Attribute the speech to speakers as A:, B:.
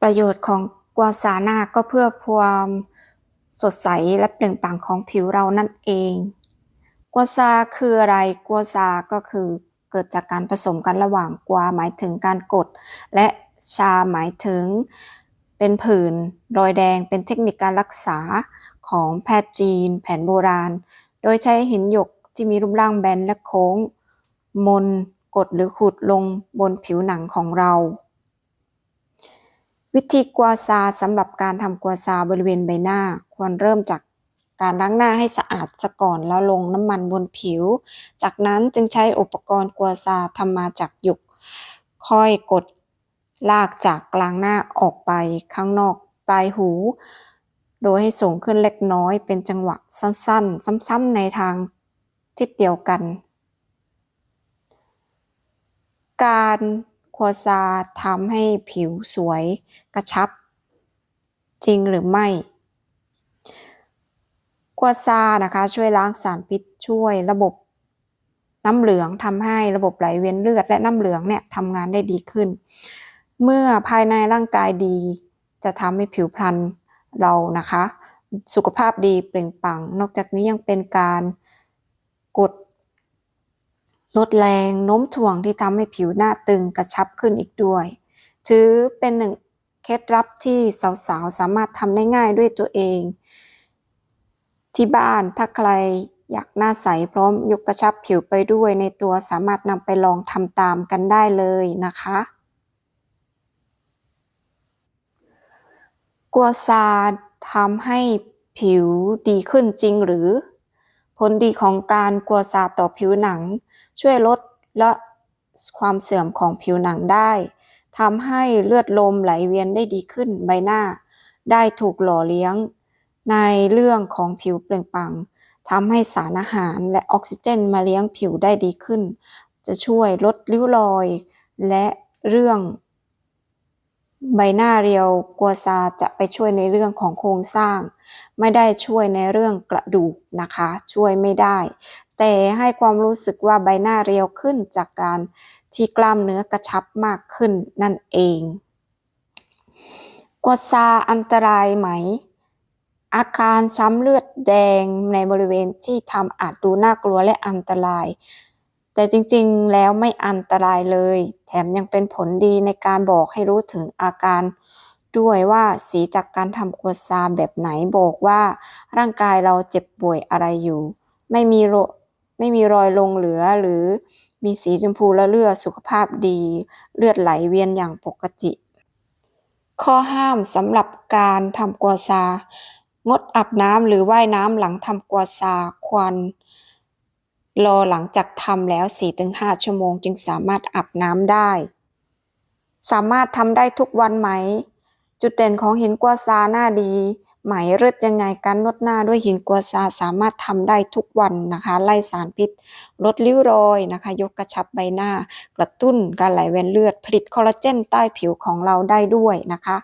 A: ประโยชน์ของกัวซาหน้าก็เพื่อความสดใสและเปล่งปลั่งของผิวเรานั่นเองกัวซาคืออะไรกัวซาก็คือเกิดจากการผสมกันระหว่างกัวหมายถึงการกด และชาหมายถึงเป็นผื่นรอยแดงเป็นเทคนิคการรักษาของแพทย์จีน แผนโบราณ โดยใช้หินหยกที่มีรูปร่างแบนและโค้ง มนกดหรือขูดลงบนผิวหนังของเรา วิธีกัวซาสำหรับการทำกัวซาบริเวณใบหน้า ควรเริ่มจากการล้างหน้าให้สะอาดซะก่อนแล้วลงน้ำมันบนผิว จากนั้นจึงใช้อุปกรณ์กัวซาทำมาจากหยก ค่อยกดลากจากกลางหน้าออกไปข้างนอกปลายหู โดยให้ส่งขึ้นเล็กน้อยเป็นจังหวะสั้นๆ ซ้ำๆในทางทิศเดียวกัน การ กัวซาทำให้ผิวสวยกระชับ จริงหรือไม่กัวซานะคะช่วยล้างสารพิษช่วยระบบน้ำเหลืองทำให้ระบบไหลเวียนเลือด และน้ำเหลืองเนี่ยทำงานได้ดีขึ้น เมื่อภายในร่างกายดี จะทำให้ผิวพรรณเรานะคะ สุขภาพดีเปล่งปลั่งนอกจากนี้ยังเป็นการกด ลดแรงโน้มถ่วงที่ทำให้ผิวหน้าตึงกระชับขึ้นอีกด้วย ถือเป็นหนึ่งเคล็ดลับที่สาวๆ สามารถทำได้ง่ายด้วยตัวเอง ที่บ้านถ้าใครอยากหน้าใสพร้อมยกกระชับผิวไปด้วยในตัวสามารถนำไปลองทำตามกันได้เลยนะคะ กัวซาทำให้ผิวดีขึ้นจริงหรือ ผลดีของการกลัวซาต่อผิวหนัง ช่วยลดและความเสื่อมของผิวหนังได้ทำให้เลือดลมไหลเวียนได้ดีขึ้นใบหน้า ได้ถูกหล่อเลี้ยง ในเรื่องของผิวเปล่งปลั่งทำให้สารอาหารและออกซิเจนมาเลี้ยงผิวได้ดีขึ้น จะช่วยลดริ้วรอย และเรื่อง ใบหน้าเรียวกัวซาจะไปช่วยในเรื่องของโครงสร้าง ไม่ได้ช่วยในเรื่องกระดูกนะคะ ช่วยไม่ได้ แต่ให้ความรู้สึกว่าใบหน้าเรียวขึ้นจากการที่กล้ามเนื้อกระชับมากขึ้นนั่นเองกัวซาอันตรายไหม อาการช้ำเลือดแดงในบริเวณที่ทำอาจดูน่ากลัวและอันตราย แต่จริงๆ แล้วไม่อันตรายเลย แถมยังเป็นผลดีในการบอกให้รู้ถึงอาการด้วยว่าสีจากการทำกัวซาแบบไหนบอกว่าร่างกายเราเจ็บป่วยอะไรอยู่ ไม่มีโรไม่มีรอยลงเหลือหรือมีสีชมพูและเลือดสุขภาพดี เลือดไหลเวียนอย่างปกติ ข้อห้ามสำหรับการทำกัวซา งดอาบน้ำหรือว่ายน้ำหลังทำกัวซาควัน รอหลังจากทำแล้ว 4-5 ชั่วโมงจึงสามารถอาบน้ำได้ สามารถทำได้ทุกวันไหม จุดเด่นของหินกัวซาหน้าดี ไหมเลิศยังไงการนวดหน้าด้วยหินกัวซาสามารถทำได้ทุกวันนะคะ ไล่สารพิษ ลดริ้วรอยนะคะ ยกกระชับใบหน้า กระตุ้นการไหลเวียนเลือด ผลิตคอลลาเจนใต้ผิวของเราได้ด้วยนะคะ